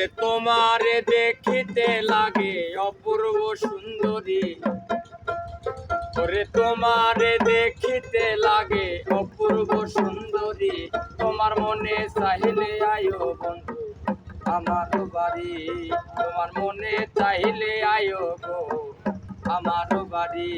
ওরে তোমারে দেখিতে লাগে অপূর্ব সুন্দরী। ওরে তোমারে দেখিতে লাগে অপূর্ব সুন্দরী। তোমার মনে চাহিলে আয়ো বন্ধু আমার বাড়ি। তোমার মনে চাহিলে আয়ো গো আমার বাড়ি।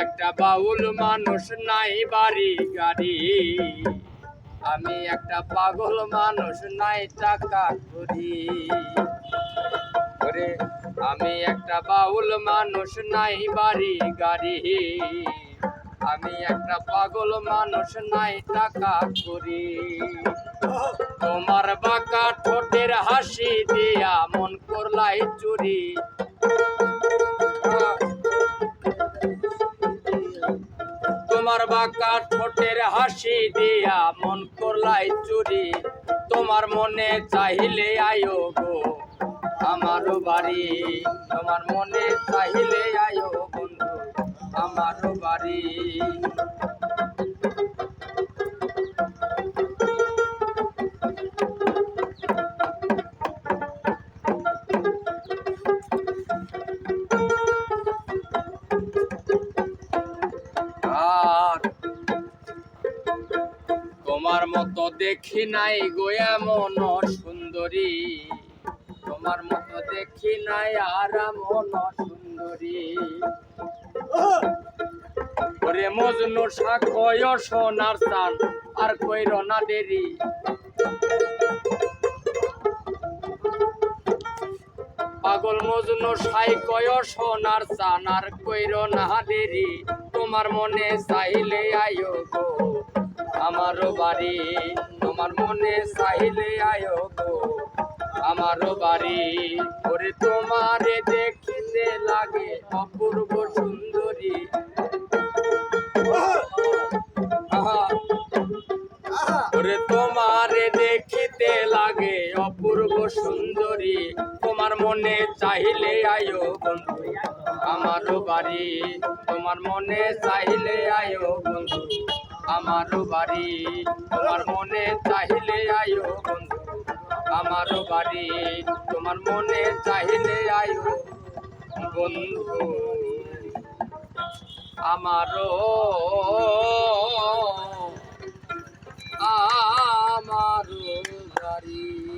একটা বাউল মানুষ নাই বাড়ি গাড়ি। আমি একটা পাগল মানুষ নাই টাকা করি। ওরে, আমি একটা বাউল মানুষ নাই বাড়ি গাড়ি। আমি একটা পাগল মানুষ নাই টাকা করি। তোমার বাঁকা ঠোঁটের হাসি দিয়া মন করলাই চুরি। তোমার বাঁকা ঠোঁটের হাসি দিয়া মন করলাই চুরি। তোমার মনে চাহিলে আয়ো গো। আমার বাড়ি, তোমার মনে চাহিলে আয়ো বন্ধু, আমার বাড়ি। আর তোমার মতো দেখি নাই গো এমন সুন্দরী। তোমার মতো দেখি নাই আর মন সুন্দরী। ওরে মজনু সাক্ষয় সোনার চান আর কইর না দেরি। পাগল মজনু সাই কয় সোনার চান আর কইর না দেরি। তোমার মনে চাইলে আয়ো গো। আমার বাড়ি তোমার মনে সাহিলে আয়ো গো। আমারও বাড়ি ওরে তোমারে দেখিতে লাগে অপূর্ব সুন্দরী। ওরে তোমারে দেখিতে লাগে অপূর্ব সুন্দরী, তোমার মনে চাইলে আয়ো বন্ধু। আমার বাড়ি, তোমার মনে চাইলে আয়ো বন্ধু। আমার বাড়ি, তোমার মনে চাইলে আয়ো বন্ধু। আমার বাড়ি, তোমার মনে চাইলে আয়ো বন্ধু। আমারও আমার বাড়ি।